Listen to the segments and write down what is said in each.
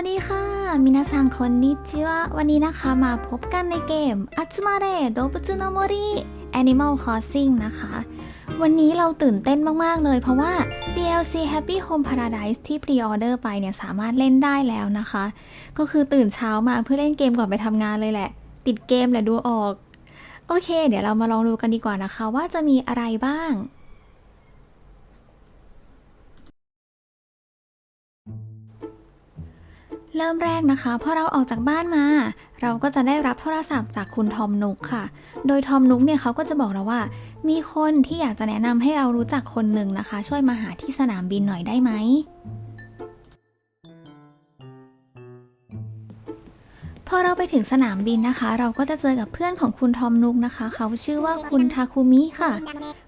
วัสดีค่ะมินาซังคอนนิจิวะวันนี้นะคะมาพบกันในเกมอัตมาเรโดบุต u โนโมริ Animal Crossing นะคะ วันนี้เราตื่นเต้นมาก ๆ เลยเพราะว่า DLC Happy Home Paradise ที่พรีออเดอร์ไปเนี่ยสามารถเล่นได้แล้วนะคะ ก็คือตื่นเช้ามาเพื่อเล่นเกมก่อนไปทำงานเลยแหละ ติดเกมแหละดูออก โอเค เดี๋ยวเรามาลองดูกันดีกว่านะคะ ว่าจะมีอะไรบ้าง เริ่มแรกนะคะพอเราออกจากบ้านมา เราก็จะได้รับโทรศัพท์จากคุณทอมนุกค่ะ โดยทอมนุกเนี่ยเขาก็จะบอกเราว่า มีคนที่อยากจะแนะนำให้เรารู้จักคนหนึ่งนะคะ ช่วยมาหาที่สนามบินหน่อยได้ไหมพอเราไปถึงสนามบินนะคะ เราก็จะเจอกับเพื่อนของคุณทอมนุกนะคะ เขาชื่อว่าคุณทาคุมิค่ะ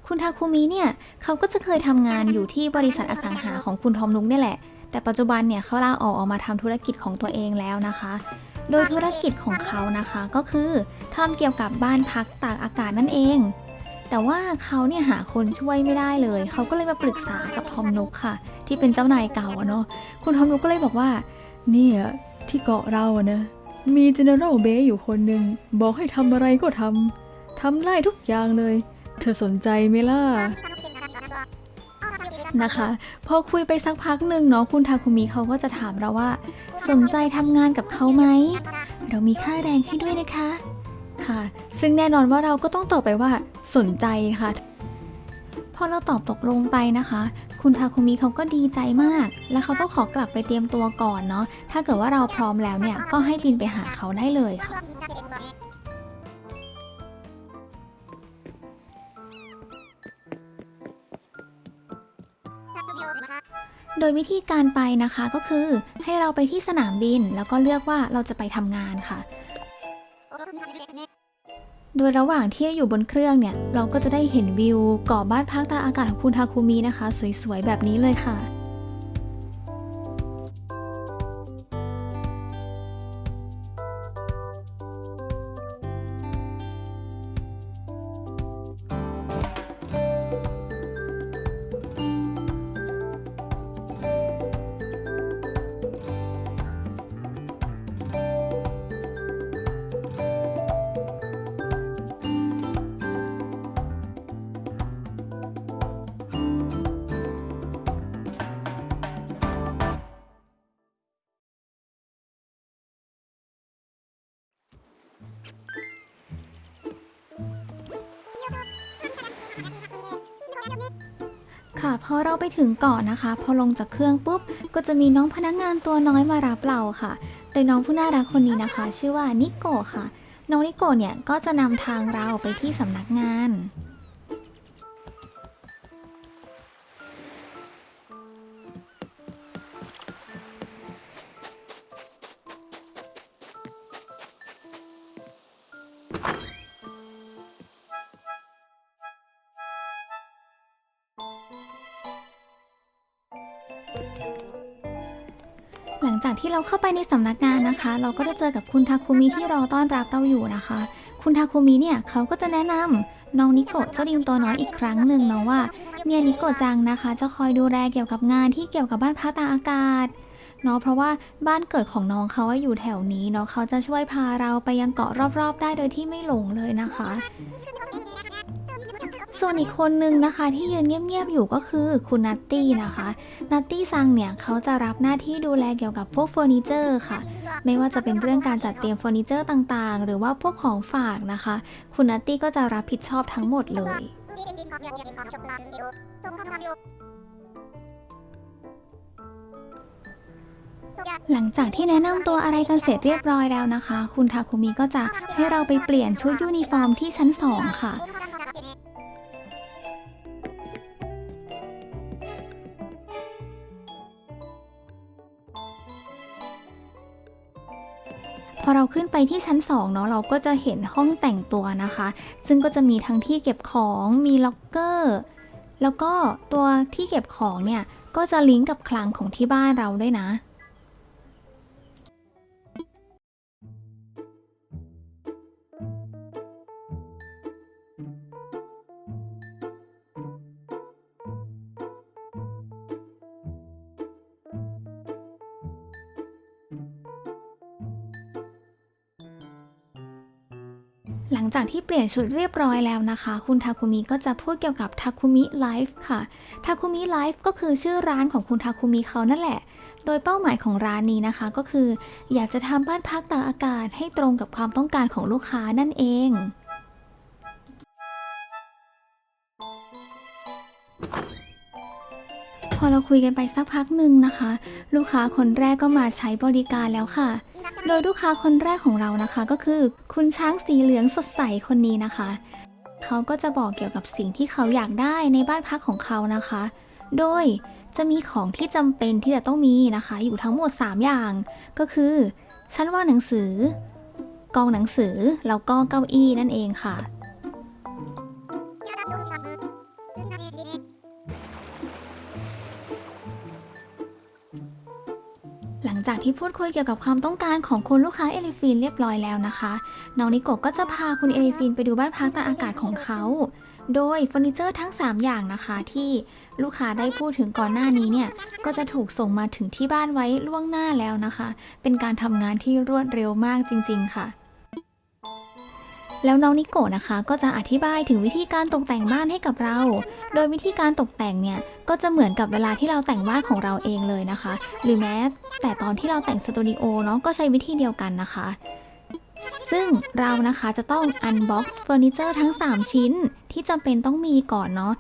คุณทาคุมิเนี่ยเขาก็จะเคยทำงานอยู่ที่บริษัทอสังหาของคุณทอมนุกนี่แหละ แต่ปัจจุบันเนี่ยเขาลาออกออกมาทำธุรกิจของตัวเองแล้วนะคะ โดยธุรกิจของเขานะคะก็คือทำเกี่ยวกับบ้านพักตากอากาศนั่นเอง แต่ว่าเขาเนี่ยหาคนช่วยไม่ได้เลย เขาก็เลยมาปรึกษากับทอมนุกค่ะ ที่เป็นเจ้านายเก่าอะเนาะคุณทอมนุกก็เลยบอกว่า เนี่ยที่เกาะเราอะนะมี general b a อยู่คนหนึ่งบอกให้ทำอะไรก็ทำทำได้ทุกอย่างเลย เธอสนใจไหมล่ะ นะคะ พอคุยไปสักพักหนึ่งเนาะคุณทาคุมิเขาก็จะถามเราว่า สนใจทำงานกับเขาไหม เรามีค่าแรงให้ด้วยนะคะ ค่ะ ซึ่งแน่นอนว่าเราก็ต้องตอบไปว่าสนใจค่ะ พอเราตอบตกลงไปนะคะ คุณทาคุมิเขาก็ดีใจมาก แล้วเขาก็ขอกลับไปเตรียมตัวก่อนเนาะถ้าเกิดว่าเราพร้อมแล้วเนี่ยก็ให้บินไปหาเขาได้เลยค่ะ โดยวิธีการไปนะคะก็คือให้เราไปที่สนามบิน แล้วก็เลือกว่าเราจะไปทำงานค่ะ โดยระหว่างที่อยู่บนเครื่องเนี่ย เราก็จะได้เห็นวิวเกาะบ้านพักตาอากาศของคุณทาคุมินะคะ สวยๆ แบบนี้เลยค่ะ ค่ะพอเราไปถึงเกาะนะคะ พอลงจากเครื่องปุ๊บ ก็จะมีน้องพนักงานตัวน้อยมารับเราค่ะ โดยน้องผู้น่ารักคนนี้นะคะ ชื่อว่านิโกะค่ะ น้องนิโกะเนี่ยก็จะนำทางเราไปที่สำนักงาน หลังจากที่เราเข้าไปในสำนักงานนะคะ เราก็จะเจอกับคุณทาคุมิที่รอต้อนรับเราอยู่นะคะ คุณทาคุมิเนี่ยเขาก็จะแนะนำน้องนิโกะเจ้าดิงตัวน้อยอีกครั้งหนึ่งเนาะว่าเนี่ยนิโกะจังนะคะ จะคอยดูแลเกี่ยวกับงานที่เกี่ยวกับบ้านพักตาอากาศเนาะเพราะว่าบ้านเกิดของน้องเขาอยู่แถวนี้เนาะเขาจะช่วยพาเราไปยังเกาะรอบๆ ได้โดยที่ไม่หลงเลยนะคะ ส่วนอีกคนนึงนะคะที่ยืนเงียบๆอยู่ก็คือคุณนัตตี้นะคะ นัตตี้ซังเนี่ยเขาจะรับหน้าที่ดูแลเกี่ยวกับพวกเฟอร์นิเจอร์ค่ะ ไม่ว่าจะเป็นเรื่องการจัดเตรียมเฟอร์นิเจอร์ต่างๆ หรือว่าพวกของฝากนะคะ คุณนัตตี้ก็จะรับผิดชอบทั้งหมดเลย หลังจากที่แนะนำตัวอะไรกันเสร็จเรียบร้อยแล้วนะคะ คุณทาคุมิก็จะให้เราไปเปลี่ยนชุดยูนิฟอร์มที่ชั้น2ค่ะ อเราขึ้นไปที่ชั้น2เนาะเราก็จะเห็นห้องแต่งตัวนะคะ ซึ่งก็จะมีทั้งที่เก็บของมีล็อกเกอร์ แล้วก็ตัวที่เก็บของเนี่ยก็จะลิงก์กับคลังของที่บ้านเราด้วยนะ หลังจากที่เปลี่ยนชุดเรียบร้อยแล้วนะคะ คุณทาคุมิก็จะพูดเกี่ยวกับทาคุมิไลฟ์ค่ะทาคุมิไลฟ์ก็คือชื่อร้านของคุณทาคุมิเขานั่นแหละ โดยเป้าหมายของร้านนี้นะคะ ก็คือ อยากจะทำบ้านพักตากอากาศให้ตรงกับความต้องการของลูกค้านั่นเอง เราคุยกันไปสักพักหนึ่งนะคะ ลูกค้าคนแรกก็มาใช้บริการแล้วค่ะ โดยลูกค้าคนแรกของเรานะคะก็คือ คุณช้างสีเหลืองสดใสคนนี้นะคะ เขาก็จะบอกเกี่ยวกับสิ่งที่เขาอยากได้ในบ้านพักของเขานะคะ โดยจะมีของที่จำเป็นที่จะต้องมีนะคะ อยู่ทั้งหมด 3 อย่าง ก็คือชั้นว่างหนังสือกองหนังสือแล้วก็เก้าอี้นั่นเองค่ะ หลังจากที่พูดคุยเกี่ยวกับความต้องการของคุณลูกค้าเอลิฟีนเรียบร้อยแล้วนะคะ น้องนิโกก็จะพาคุณเอลิฟีนไปดูบ้านพักตากอากาศของเขา โดยเฟอร์นิเจอร์ทั้ง 3 อย่างนะคะที่ลูกค้าได้พูดถึงก่อนหน้านี้เนี่ย ก็จะถูกส่งมาถึงที่บ้านไว้ล่วงหน้าแล้วนะคะ เป็นการทำงานที่รวดเร็วมากจริง ๆ ค่ะ แล้วน้องนิโกะนะคะ ก็จะอธิบายถึงวิธีการตกแต่งบ้านให้กับเรา โดยวิธีการตกแต่งเนี่ยก็จะเหมือนกับเวลาที่เราแต่งบ้านของเราเองเลยนะคะ หรือแม้แต่ตอนที่เราแต่งสตูดิโอเนาะก็ใช้วิธีเดียวกันนะคะ ซึ่งเรานะคะจะต้อง unbox เฟอร์นิเจอร์ทั้ง 3 ชิ้นที่จำเป็นต้องมีก่อนเนาะ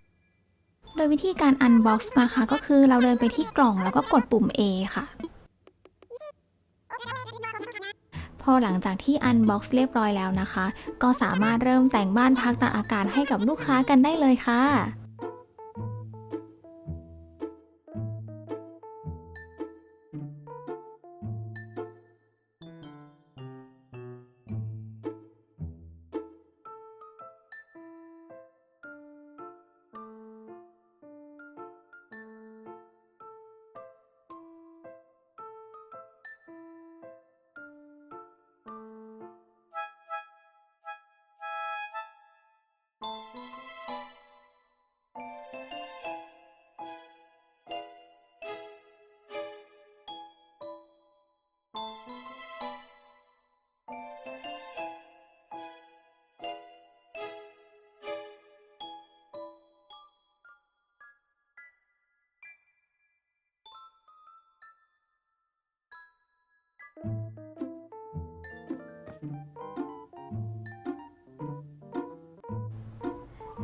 โดยวิธีการ unbox นะคะก็คือเราเดินไปที่กล่องแล้วก็กดปุ่ม A ค่ะ พอหลังจากที่อันบ็อกซ์เรียบร้อยแล้วนะคะ ก็สามารถเริ่มแต่งบ้านพักตากอากาศให้กับลูกค้ากันได้เลยค่ะ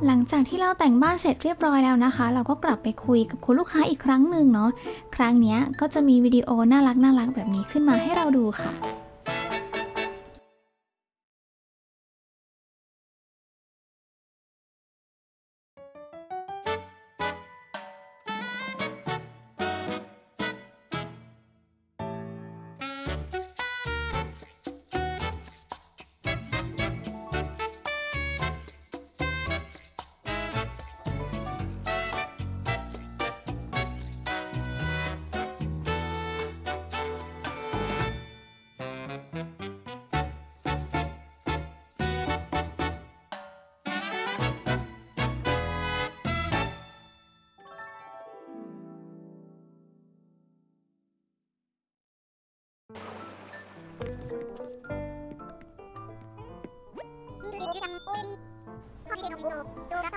หลังจากที่เราแต่งบ้านเสร็จเรียบร้อยแล้วนะคะ เราก็กลับไปคุยกับคุณลูกค้าอีกครั้งหนึ่งเนาะ ครั้งนี้ก็จะมีวิดีโอน่ารักน่ารักแบบนี้ขึ้นมาให้เราดูค่ะ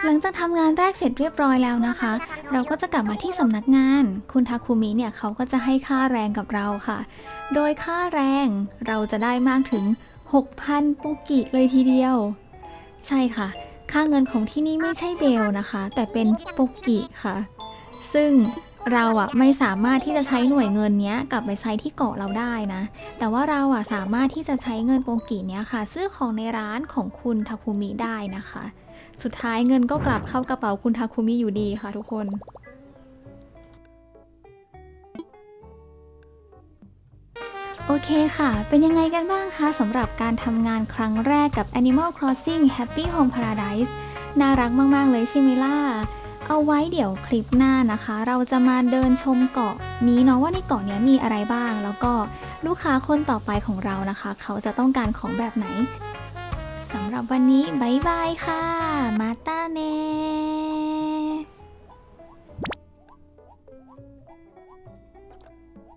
หลังจากทำงานแรกเสร็จเรียบร้อยแล้วนะคะ เราก็จะกลับมาที่สำนักงาน คุณทาคุมิเนี่ยเขาก็จะให้ค่าแรงกับเราค่ะ โดยค่าแรงเราจะได้มากถึง 6,000 ปุกิเลยทีเดียว ใช่ค่ะ ค่าเงินของที่นี่ไม่ใช่เบลนะคะ แต่เป็นปุกิค่ะ ซึ่งเราอะไม่สามารถที่จะใช้หน่วยเงินเนี้ยกลับไปใช้ที่เกาะเราได้นะ แต่ว่าเราอะสามารถที่จะใช้เงินโปกิเนี้ยค่ะ ซื้อของในร้านของคุณทาคุมิได้นะคะ สุดท้ายเงินก็กลับเข้ากระเป๋าคุณทาคุมิอยู่ดีค่ะทุกคนโอเคค่ะ เป็นยังไงกันบ้างคะสำหรับการทำงานครั้งแรกกับ Animal Crossing Happy Home Paradise น่ารักมาก ๆ เลยใช่ไหมล่ะ เอาไว้เดี๋ยวคลิปหน้านะคะ เราจะมาเดินชมเกาะนี้เนาะว่าในเกาะนี้มีอะไรบ้าง แล้วก็ลูกค้าคนต่อไปของเรานะคะ เขาจะต้องการของแบบไหน สำหรับวันนี้บายบายค่ะ มาตาเน